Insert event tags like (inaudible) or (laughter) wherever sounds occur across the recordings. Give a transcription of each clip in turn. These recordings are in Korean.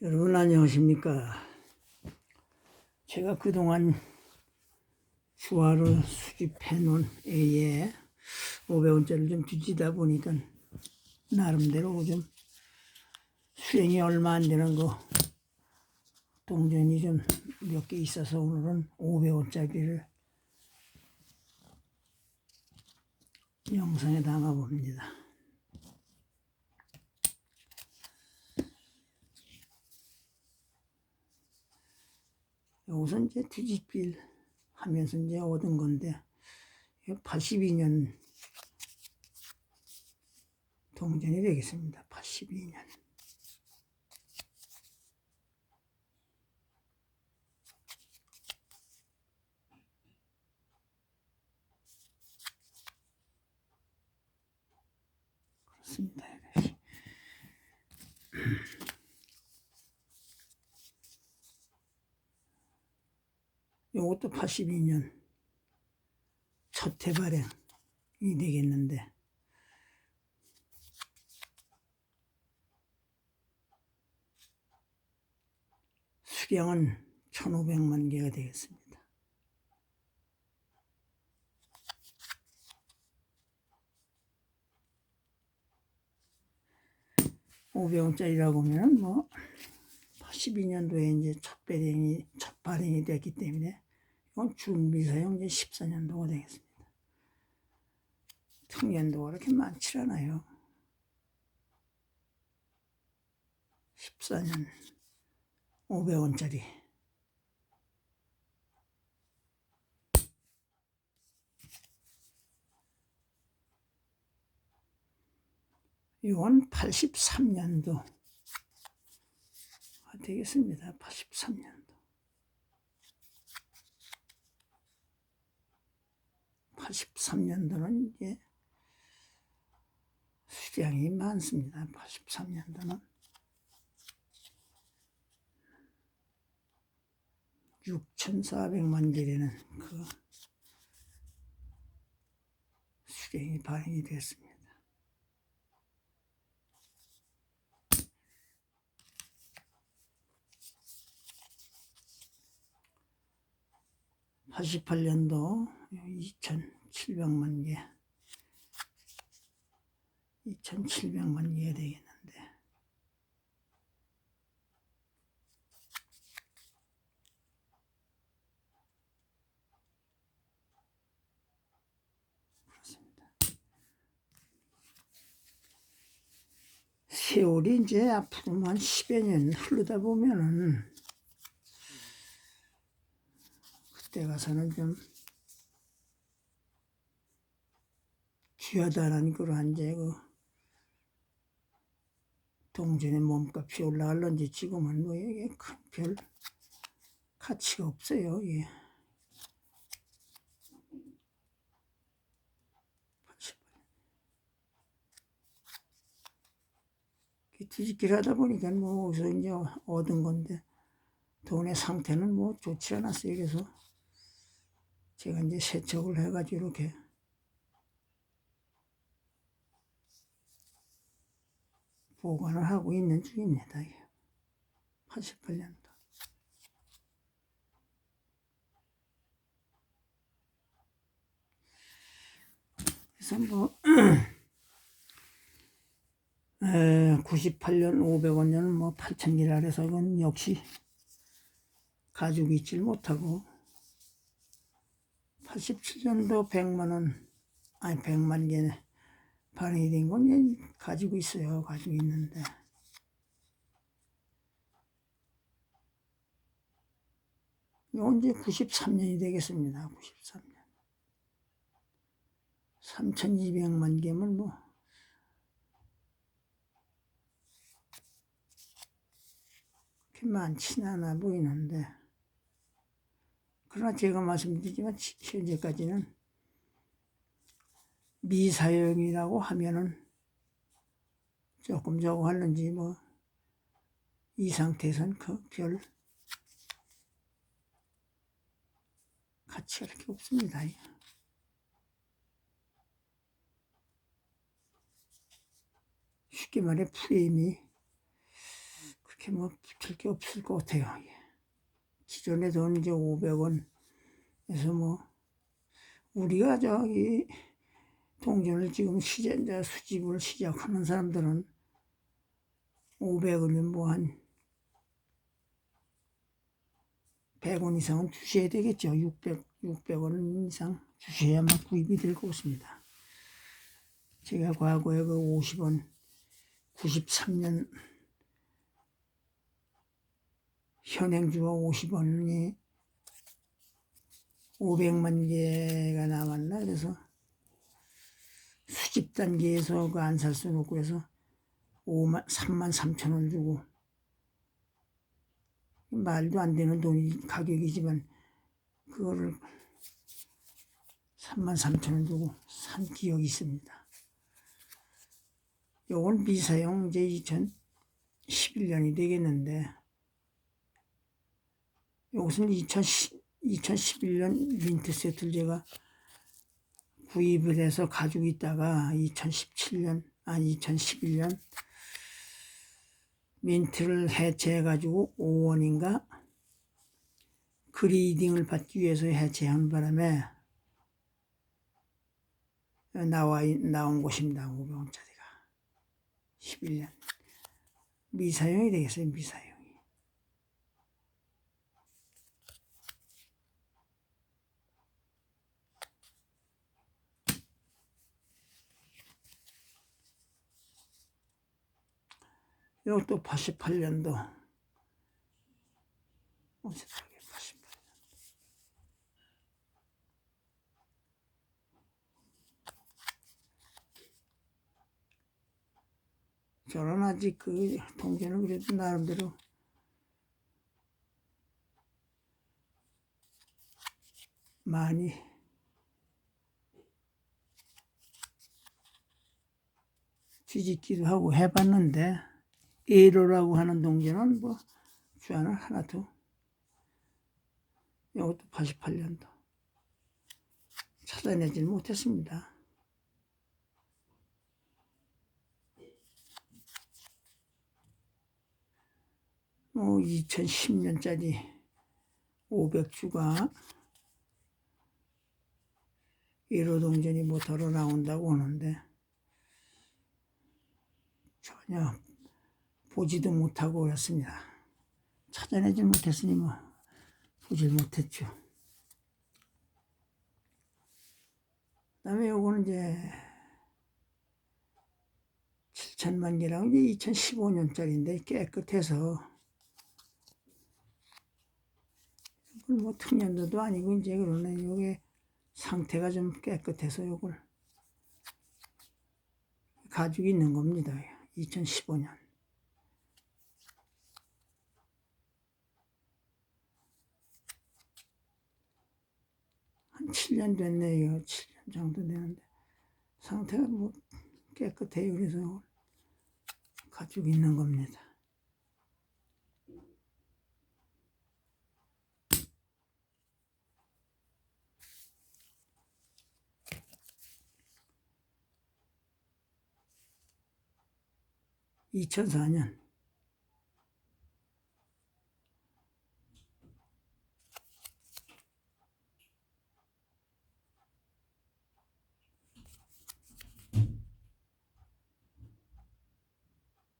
여러분 안녕하십니까. 제가 그동안 주화를 수집해 놓은 A에 500원짜리를 좀 뒤지다 보니까 나름대로 좀 수령이 얼마 안 되는 거 동전이 좀 몇 개 있어서 오늘은 500원짜리를 영상에 담아 봅니다. 우선 이제 뒤집필 하면서 이제 얻은 건데 82년 동전이 되겠습니다. 82년. 그렇습니다. 이것이. 요것도 82년 첫 해발행이 되겠는데 수량은 1500만 개가 되겠습니다. 오백 원짜리라고 하면 뭐 82년도에 이제 첫 발행이 첫 발행이 됐기 때문에 이건 준비 사용 이제 14년도가 되겠습니다. 청년도가 그렇게 많지 않아요. 14년 500원짜리 이건 83년도 되겠습니다. 83년도. 83년도는 이제 수량이 많습니다. 83년도는 6,400만 개라는 그 수량이 발행이 됐습니다. 88년도 2,700만 개, 2,700만 개 되겠는데, 그렇습니다. 세월이 이제 앞으로만 10여 년 흐르다 보면은 그때 가서는 좀 귀하다는 그러한 이제 그 동전의 몸값이 올라갈런지 지금은 뭐 이게 큰별 가치가 없어요. 예. 80. 뒤집기를 하다 보니까 뭐 어디서 이제 얻은 건데 돈의 상태는 뭐 좋지 않았어요. 그래서 제가 이제 세척을 해가지고 이렇게 보관을 하고 있는 중입니다. 88년도. 그래서 뭐, (clears throat) 98년 500원년은 뭐 8천기라 해서 그건 역시 가지고 있질 못하고 87년도 100만 원 아니 100만 개네 발행이 된건 가지고 있어요. 가지고 있는데. 이제 93년이 되겠습니다. 93년. 3200만 개면 뭐. 그렇게 많지는 않아 보이는데 그러나 제가 말씀드리지만 현재까지는 미사용이라고 하면은 조금 저거 하는지 뭐 이 상태에선 그별 가치가 그렇게 없습니다. 쉽게 말해 프레임이 그렇게 뭐 붙을 게 없을 것 같아요. 기존에 돈 이제 500원에서 뭐 우리가 저기 동전을 지금 시제 이제 수집을 시작하는 사람들은 500원이면 뭐 한 100원 이상은 주셔야 되겠죠. 600, 600원 이상 주셔야만 구입이 될 것입니다. 제가 과거에 그 50원, 93년 현행주가 50원이 500만 개가 남았나 그래서 수집 단계에서 그 안 살 수는 없고 해서 5만 3만 3천 원 주고 말도 안 되는 돈이 가격이지만 그거를 3만 3천 원 주고 산 기억이 있습니다. 요건 미사용 이제 2011년이 되겠는데 요것은 2010, 2011년 민트 세트를 제가 구입을 해서 가지고 있다가 2017년 아니 2011년 민트를 해체해가지고 5원인가 그리딩을 받기 위해서 해체한 바람에 나와 나온 곳입니다. 500원짜리가 11년 미사용이 되겠어요. 미사용 이 이것도 88년도. 어색하게 88년. 저는 아직 그 통계는 그래도 나름대로. 많이. 뒤집기도 하고 해봤는데 1호라고 하는 동전은 뭐 주안을 하나도 이것도 88년도 찾아내질 못했습니다. 뭐 2010년짜리 500주가 1호 동전이 뭐 덜어 나온다고 하는데 전혀 보지도 못하고 그랬습니다. 찾아내질 못했으니 뭐 보질 못했죠. 그다음에 요거는 이제 7천만 개라고 이제 2015년짜리인데 깨끗해서 뭐 특년도도 아니고 이제 그러네 요게 상태가 좀 깨끗해서 요걸 가지고 있는 겁니다. 2015년. 한 7년 됐네요. 7년 정도 되는데 상태가 뭐 깨끗해요. 그래서 가지고 있는 겁니다. (2004년)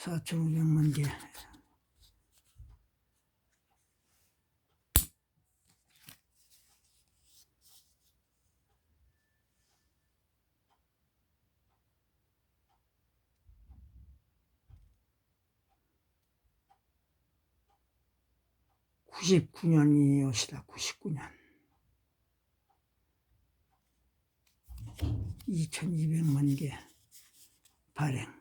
(4,500만 개) (99년이었시다) (99년) (2200만 개) 발행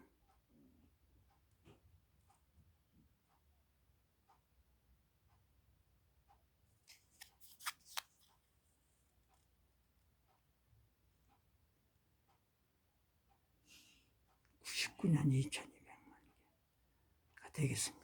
19년 2200만 개가 되겠습니다.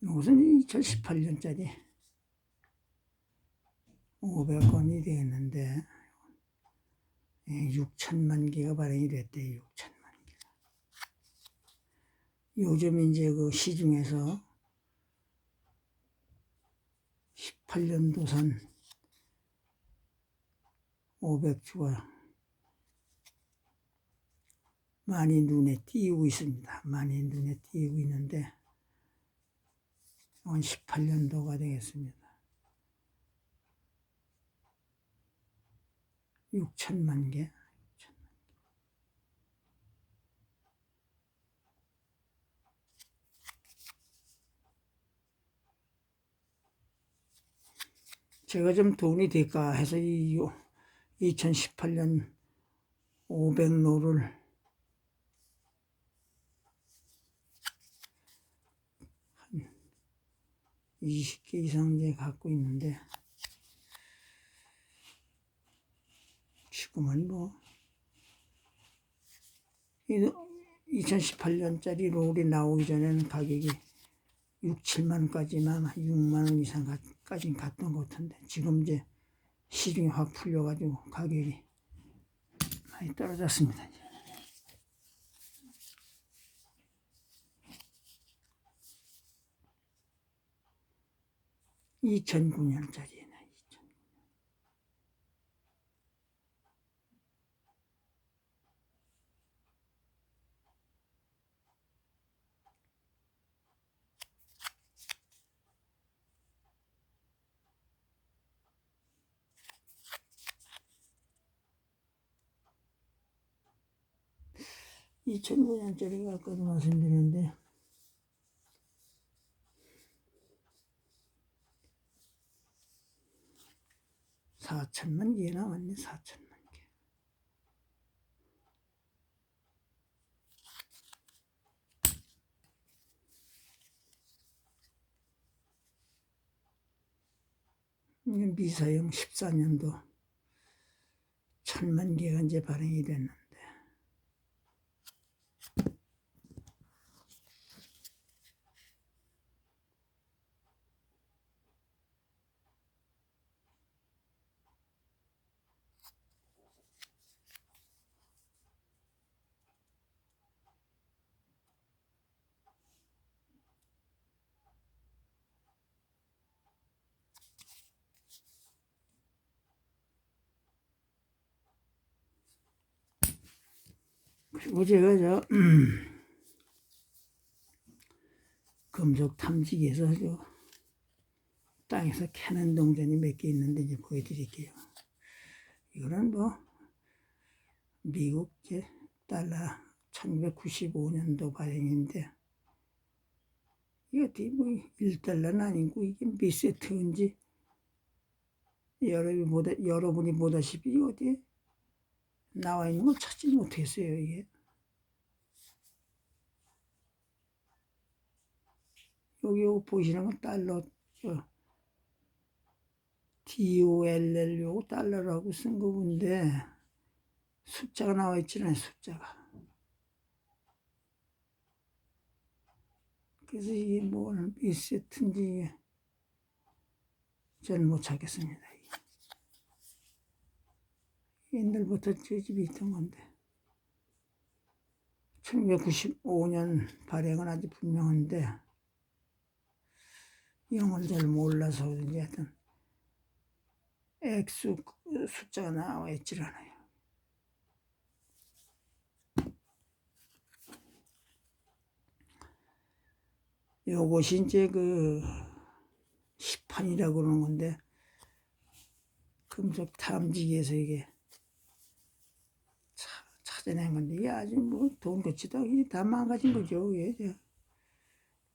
이것은 2018년짜리 500건이 되었는데 6천만 개가 발행이 됐대요. 6천만 개. 요즘 이제 그 시중에서 18년도산 500주가 많이 눈에 띄고 있습니다. 많이 눈에 띄고 있는데 이건 18년도가 되겠습니다. 6천만 개. 6천만 개. 제가 좀 돈이 될까 해서 이 2018년 500로를 20개 이상 갖고 있는데 지금은 뭐 2018년짜리 롤이 나오기 전에는 가격이 6, 7만 원까지만 6만 원 이상까지 갔던 것 같은데 지금 이제 시중이 확 풀려가지고 가격이 많이 떨어졌습니다. 이제. 2009년짜리 (2009년짜리가) 아까도 말씀드렸는데 4천만 개 나왔네, 4천만 개. 미사용 14년도 천만 개가 이제 발행이 됐는데. 그리고 제가 저 음, (clears throat) 금속 탐지기에서 저 땅에서 캐는 동전이 몇 개 있는데 이제 보여드릴게요. 이거는 뭐 미국 제 달러 1995년도 발행인데 이게 어디 뭐 1달러는 아니고 이게 몇 세트인지 여러분이 보다 여러분이 보다시피 어디 나와 있는 걸 찾지 못했어요, 이게. 여기 요거 보시는 건 달러, 저, DOLL 요거 달러라고 쓴거 본데, 숫자가 나와 있지는 숫자가. 그래서 이게 뭐몇 세트인지 이게 저는 못 찾겠습니다. 옛날부터 저 집에 있던 건데 1995년 발행은 아주 분명한데 영어를 잘 몰라서 그런지 하여튼 액수 숫자가 나와 있질 않아요. 요것이 이제 그 시판이라고 그러는 건데 금속 탐지기에서 이게 차- 찾아낸 건데 이게 아주 뭐돈 거치다 다 망가진 거죠. 이게 저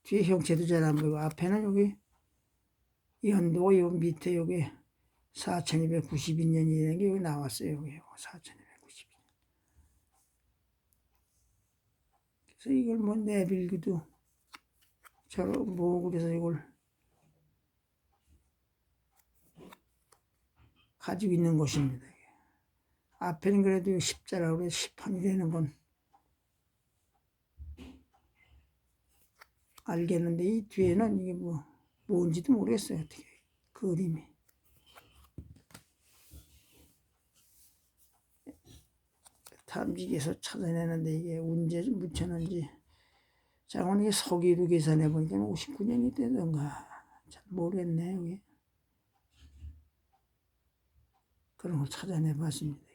뒤에 형체도 잘 안 보이고 앞에는 여기 연도가 요 밑에 여기 4292년이라는 게 여기 나왔어요. 여기 4292년. 그래서 이걸 뭐 내빌기도 저러 뭐 그래서 이걸 가지고 있는 것입니다. 이게. 앞에는 그래도 십자라고 해서 십판이 되는 건 알겠는데 이 뒤에는 이게 뭐 뭔지도 모르겠어요. 어떻게 그림이. 탐지기에서 찾아내는데 이게 언제 묻혀놓은지. 자고는 이게 서기로 계산해 보니까 59년이 되던가. 잘 모르겠네 여기 그런 걸 찾아내 봤습니다.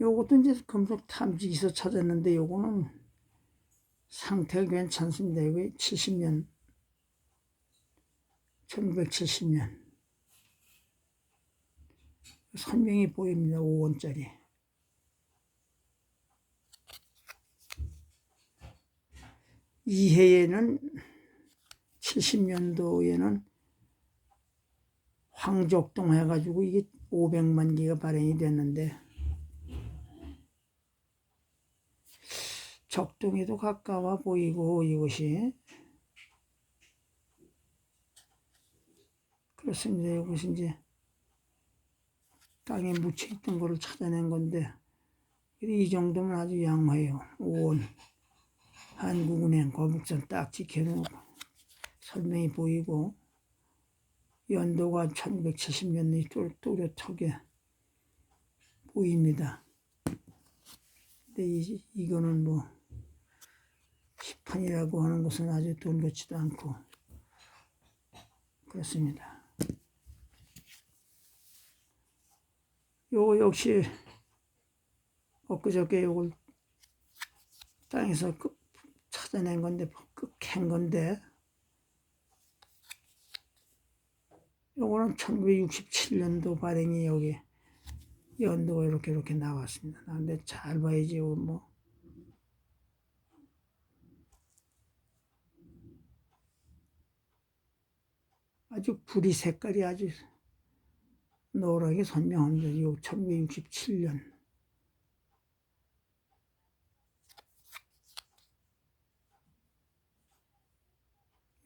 요것도 이제 금속 탐지기에서 찾았는데 요거는 상태가 괜찮습니다. 여기 70년 1970년 선명히 보입니다. 5원짜리 이 해에는 70년도에는 황족동 해가지고 이게 500만 개가 발행이 됐는데 적동에도 가까워 보이고 이것이 그렇습니다. 이것이 이제 땅에 묻혀 있던 거를 찾아낸 건데 이 정도면 아주 양호해요. 5원 한국은행 거북선 딱 지켜놓고 설명이 보이고 연도가 1970년이 또렷하게 보입니다. 근데 이, 이거는 뭐시 판이라고 하는 것은 아주 돈 같지도 않고 그렇습니다. 요거 역시 엊그저께 요걸 땅에서 그- 찾아낸 건데 그캔 건데 요거는 1967년도 발행이 여기 연도가 이렇게 이렇게 나왔습니다. 아, 근데 잘 봐야지 뭐 아주 불이 색깔이 아주 노랗게 선명합니다. 요 1967년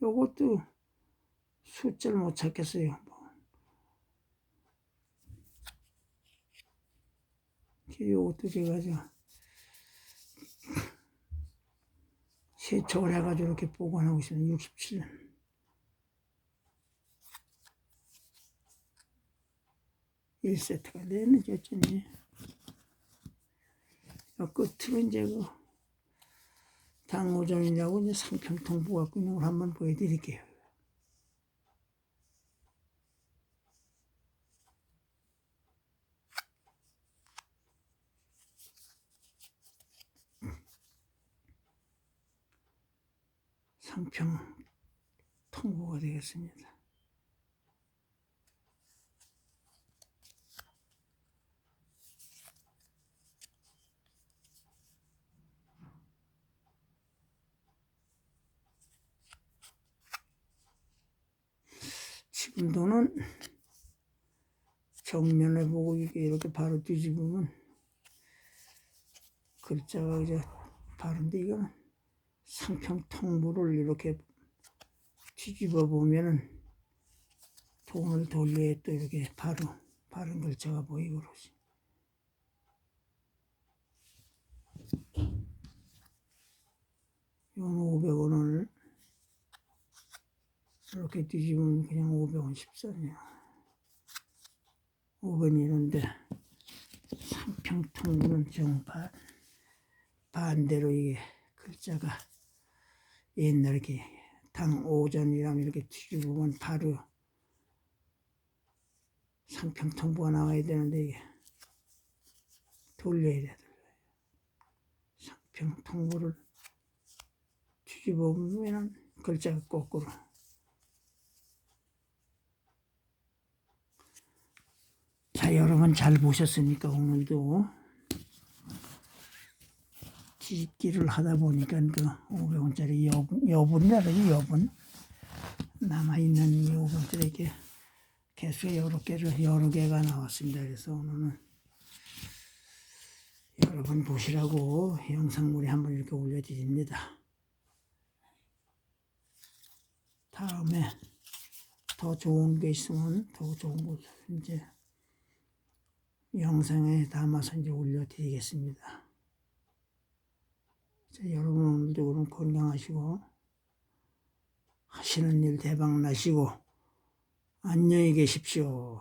요것도 숫자를 못 찾겠어요. 뭐. 요것도 제가 저 (laughs) 세척을 해가지고 이렇게 보관하고 있습니다. 67년. 일세트가 됐는지 어쩌니. 요 끝으로 이제 그 당오점이라고 이제 있는 걸 한번 보여드릴게요. 상평 통보가 되겠습니다. 지금도는 정면을 보고 이렇게 바로 뒤집으면 글자가 이제 바른데 이거는 상평 통보를 이렇게 뒤집어 보면은 돈을 돌려야 또 이렇게 바로 바른 글자가 보이고 그러지. 이건 500원을 이렇게 뒤집으면 그냥 500원 14냐. 5번이는데 상평통구는 정반 반대로 이게 글자가 옛날 이렇게 당 오전이라면 이렇게 뒤집으면 바로 상평통보가 나와야 되는데 이게 돌려야 돼. 돌려야. 상평통보를 뒤집어 보면은 글자가 거꾸로 자, 여러분 잘 보셨으니까 오늘도 뒤집기를 하다 보니까 그 500원짜리 여분, 여분이라든지 여분 남아있는 이 500원짜리 이렇게 개수가 여러 개를 여러 개가 나왔습니다. 그래서 오늘은 여러분 보시라고 영상물에 한번 이렇게 올려드립니다. 다음에 더 좋은 게 있으면 더 좋은 걸 이제 영상에 담아서 이제 올려드리겠습니다. 자, 여러분 오늘도 그럼 건강하시고 하시는 일 대박 나시고 안녕히 계십시오.